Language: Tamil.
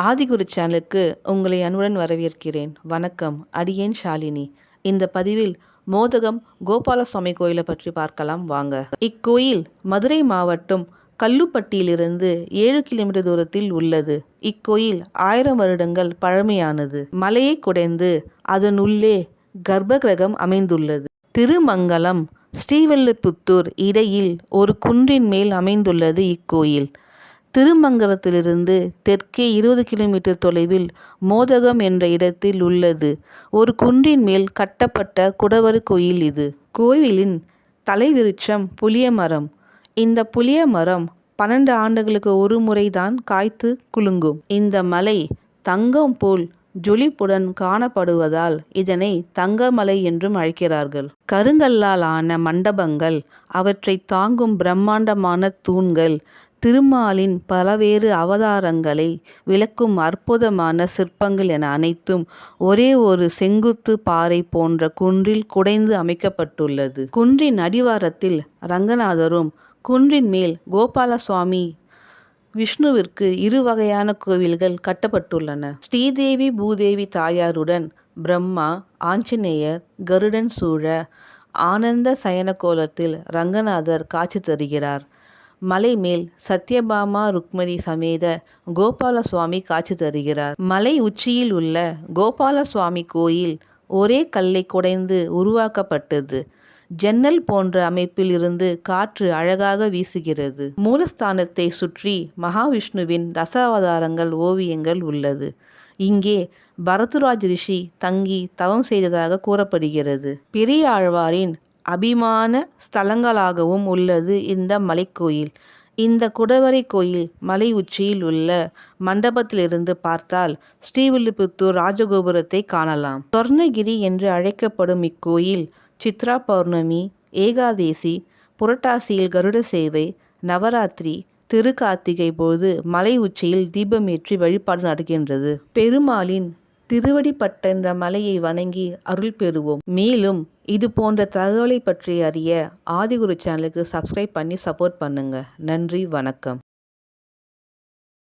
ஆதிகுரு சேனலுக்கு உங்களை அன்புடன் வரவேற்கிறேன். வணக்கம் அடியேன் ஷாலினி. இந்த பதிவில் மோதகம் கோபாலசுவாமி கோயிலை பற்றி பார்க்கலாம் வாங்க. இக்கோயில் மதுரை மாவட்டம் கல்லுப்பட்டியிலிருந்து ஏழு கிலோமீட்டர் தூரத்தில் உள்ளது. இக்கோயில் ஆயிரம் வருடங்கள் பழமையானது. மலையை குடைந்து அதனுள்ளே கர்ப்பகிரகம் அமைந்துள்ளது. திருமங்கலம் ஸ்ரீவில்லிபுத்தூர் இடையில் ஒரு குன்றின் மேல் அமைந்துள்ளது இக்கோயில். திருமங்கலத்திலிருந்து தெற்கே இருபது கிலோமீட்டர் தொலைவில் மோதகம் என்ற இடத்தில் உள்ளது. ஒரு குன்றின் மேல் கட்டப்பட்ட குடவர் கோயில் இது. கோயிலின் தலைவிருட்சம் புளிய மரம். இந்த புளிய மரம் பன்னெண்டு ஆண்டுகளுக்கு ஒரு முறைதான் காய்த்து குலுங்கும். இந்த மலை தங்கம் போல் ஜொலிப்புடன் காணப்படுவதால் இதனை தங்கமலை என்றும் அழைக்கிறார்கள். கருங்கல்லால் ஆன மண்டபங்கள் அவற்றை தாங்கும் பிரம்மாண்டமான தூண்கள் திருமாலின் பலவேறு அவதாரங்களை விளக்கும் அற்புதமான சிற்பங்கள் என அனைத்தும் ஒரே ஒரு செங்குத்து பாறை போன்ற குன்றில் குடைந்து அமைக்கப்பட்டுள்ளது. குன்றின் அடிவாரத்தில் ரங்கநாதரும் குன்றின் மேல் கோபாலசுவாமி விஷ்ணுவிற்கு இரு வகையான கோவில்கள் கட்டப்பட்டுள்ளன. ஸ்ரீதேவி பூதேவி தாயாருடன் பிரம்மா ஆஞ்சநேயர் கருடன் சூழ ஆனந்த சயன கோலத்தில் ரங்கநாதர் காட்சி தருகிறார். மலை மேல் சத்யபாமா ருக்மதி சமேத கோபால சுவாமி காட்சி தருகிறார். மலை உச்சியில் உள்ள கோபால சுவாமி கோயில் ஒரே கல்லை குடைந்து உருவாக்கப்பட்டது. ஜன்னல் போன்ற அமைப்பில் இருந்து காற்று அழகாக வீசுகிறது. மூலஸ்தானத்தை சுற்றி மகாவிஷ்ணுவின் தசாவதாரங்கள் ஓவியங்கள் உள்ளது. இங்கே பரதுராஜ் ரிஷி தங்கி தவம் செய்ததாக கூறப்படுகிறது. பெரிய ஆழ்வாரின் அபிமான ஸ்தலங்களாகவும் உள்ளது இந்த மலைக்கோயில். இந்த குடவரை கோயில் மலை உச்சியில் உள்ள மண்டபத்திலிருந்து பார்த்தால் ஸ்ரீவில்லிபுத்தூர் ராஜகோபுரத்தை காணலாம். சொர்ணகிரி என்று அழைக்கப்படும் இக்கோயில் சித்ரா பௌர்ணமி ஏகாதேசி புரட்டாசியில் கருட சேவை நவராத்திரி திருக்கார்த்திகை போது மலை உச்சியில் தீபமேற்றி வழிபாடு நடக்கின்றது. பெருமாளின் திருவடிப்பட்டென்ற மலையை வணங்கி அருள் பெறுவோம். மேலும் இது போன்ற தகவலை பற்றி அறிய ஆதிகுரு சேனலுக்கு சப்ஸ்கிரைப் பண்ணி சப்போர்ட் பண்ணுங்க. நன்றி வணக்கம்.